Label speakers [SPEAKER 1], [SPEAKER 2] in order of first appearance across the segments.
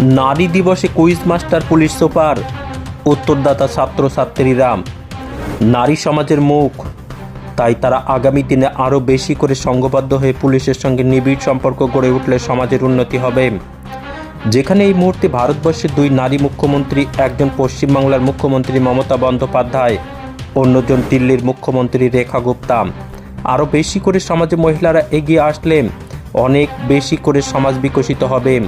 [SPEAKER 1] নারী দিবসে quiz master police super, উত্তরদাতা ছাত্রছাত্রীরা নারী সমাজের মুখ। তাই তারা আগামী দিনে আরও বেশি করে সংঘবদ্ধ হয়ে পুলিশের সঙ্গে নিবিড় সম্পর্ক গড়ে উঠলে সমাজের উন্নতি হবে। যেখানে এই মুহূর্তে ভারতবর্ষের দুই নারী মুখ্যমন্ত্রী, একজন পশ্চিমবাংলার মুখ্যমন্ত্রী মমতা বন্দ্যোপাধ্যায়, অন্যজন দিল্লির মুখ্যমন্ত্রী রেখা গুপ্তা। আরও বেশি করে সমাজে মহিলারা এগিয়ে আসলে অনেক বেশি করে সমাজ বিকশিত হবে।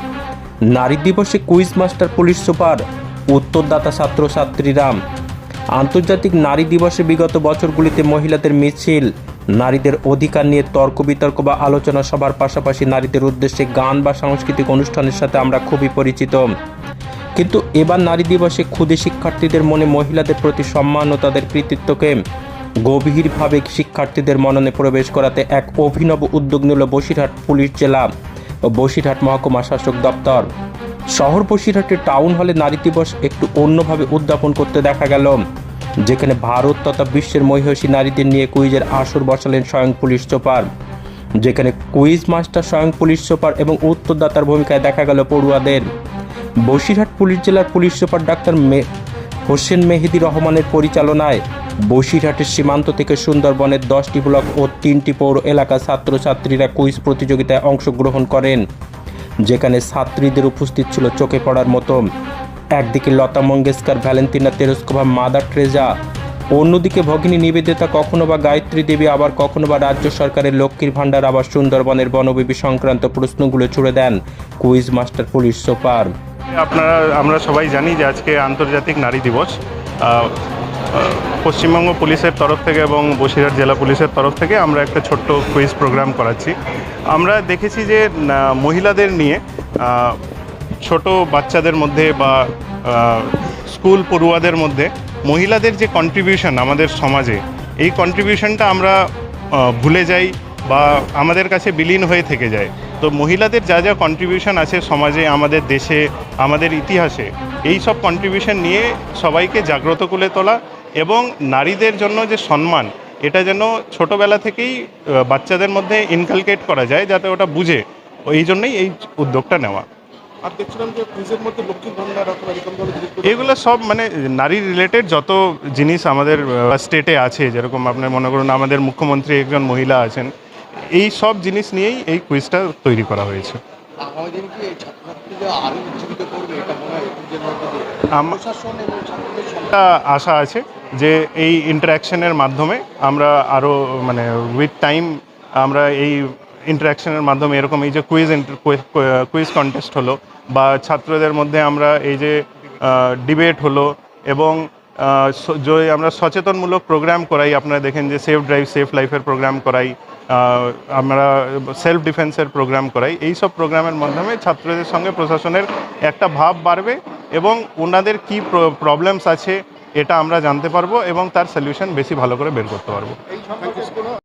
[SPEAKER 1] নারী দিবসে কুইজ মাস্টার পুলিশ সুপার, উত্তরদাতা ছাত্রছাত্রীরা আন্তর্জাতিক নারী দিবসে বিগত বছরগুলিতে মহিলাদের মিছিল, নারীদের অধিকার নিয়ে তর্ক বিতর্ক বা আলোচনা সভার পাশাপাশি নারীদের উদ্দেশ্যে গান বা সাংস্কৃতিক অনুষ্ঠানের সাথে আমরা খুবই পরিচিত। কিন্তু এবার নারী দিবসে ক্ষুদে শিক্ষার্থীদের মনে মহিলাদের প্রতি সম্মান ও তাদের কৃতিত্বকে গভীরভাবে শিক্ষার্থীদের মননে প্রবেশ করাতে এক অভিনব উদ্যোগ নিল বসিরহাট পুলিশ জেলা। বসিরহাট মহকুমা শাসক দপ্তর। শহর বসিরহাটের টাউন হলে নারী দিবস একটু অন্যভাবে উদযাপন করতে দেখা গেল। যেখানে ভারত তথা বিশ্বের মহিষী নারীদের নিয়ে কুইজের আসর বসালেন স্বয়ং পুলিশ সুপার। যেখানে কুইজ মাস্টার স্বয়ং পুলিশ সুপার এবং উত্তরদাতার ভূমিকায় দেখা গেল পড়ুয়াদের। বসিরহাট পুলিশ জেলার পুলিশ সুপার ডাক্তার মে হোসেন মেহেদি রহমানের পরিচালনায় বসিরহাটের সীমান্ত থেকে সুন্দরবনের দশটি ব্লক ও তিনটি পৌর এলাকার ছাত্রছাত্রীরা কুইজ প্রতিযোগিতায় অংশগ্রহণ করেন, যেখানে ছাত্রীদের উপস্থিত ছিল চোখে পড়ার মতো। একদিকে Lata Mangeshkar, Valentina Tereshkova, mother Teresa অন্যদিকে ভগিনী নিবেদিতা কখনো বা গায়ত্রী দেবী, আবার কখনো বা রাজ্য সরকারের লক্ষ্মীর ভাণ্ডার, আবার সুন্দরবনের বনবিবি সংক্রান্ত প্রশ্নগুলো ছুড়ে দেন কুইজ মাস্টার পুলিশ সুপার।
[SPEAKER 2] আপনারা, আমরা সবাই জানি যে আজকে আন্তর্জাতিক নারী দিবস। পশ্চিমবঙ্গ পুলিশের তরফ থেকে এবং বসিরহাট জেলা পুলিশের তরফ থেকে আমরা একটা ছোট্ট কুইজ প্রোগ্রাম করাচ্ছি। আমরা দেখেছি যে মহিলাদের নিয়ে ছোট বাচ্চাদের মধ্যে বা স্কুল পড়ুয়াদের মধ্যে মহিলাদের যে কন্ট্রিবিউশন আমাদের সমাজে, এই কন্ট্রিবিউশনটা আমরা ভুলে যাই বা আমাদের কাছে বিলীন হয়ে থেকে যায়। তো মহিলাদের যা যা কন্ট্রিবিউশন আছে সমাজে আমাদের দেশে আমাদের ইতিহাসে এই সব কন্ট্রিবিউশন নিয়ে সবাইকে জাগ্রত করে তোলা এবং নারীদের জন্য যে সম্মান এটা যেন ছোটোবেলা থেকেই বাচ্চাদের মধ্যে ইনকালকেট করা যায় যাতে ওটা বুঝে। এই জন্যই এই উদ্যোগটা নেওয়া।
[SPEAKER 3] আর দেখছিলাম যে কুইজের মধ্যে লক্ষ্মীর ভান্ডার অথবা এরকম
[SPEAKER 2] এগুলো সব মানে নারী রিলেটেড যত জিনিস আমাদের স্টেটে আছে যেরকম আপনার মনে করুন আমাদের মুখ্যমন্ত্রী একজন মহিলা আছেন এই সব জিনিস নিয়েই এই কুইজটা তৈরি করা হয়েছে। আশা আছে যে এই ইন্টারাকশনের মাধ্যমে আমরা আরও মানে উইথ টাইম আমরা এই ইন্টারাকশনের মাধ্যমে এরকম এই যে কুইজ কুইজ কন্টেস্ট হলো বা ছাত্রদের মধ্যে আমরা এই যে ডিবেট হলো এবং যে আমরা সচেতনমূলক প্রোগ্রাম করাই আপনারা দেখেন যে সেফ ড্রাইভ সেফ লাইফের প্রোগ্রাম করাই আমরা সেলফ ডিফেন্সের প্রোগ্রাম করাই। এই সব প্রোগ্রামের মাধ্যমে ছাত্রদের সঙ্গে প্রশাসনের একটা ভাব বাড়বে এবং ওনাদের কি প্রবলেমস আছে এটা আমরা জানতে পারব এবং তার সলিউশন বেশি ভালো করে বের করতে পারব।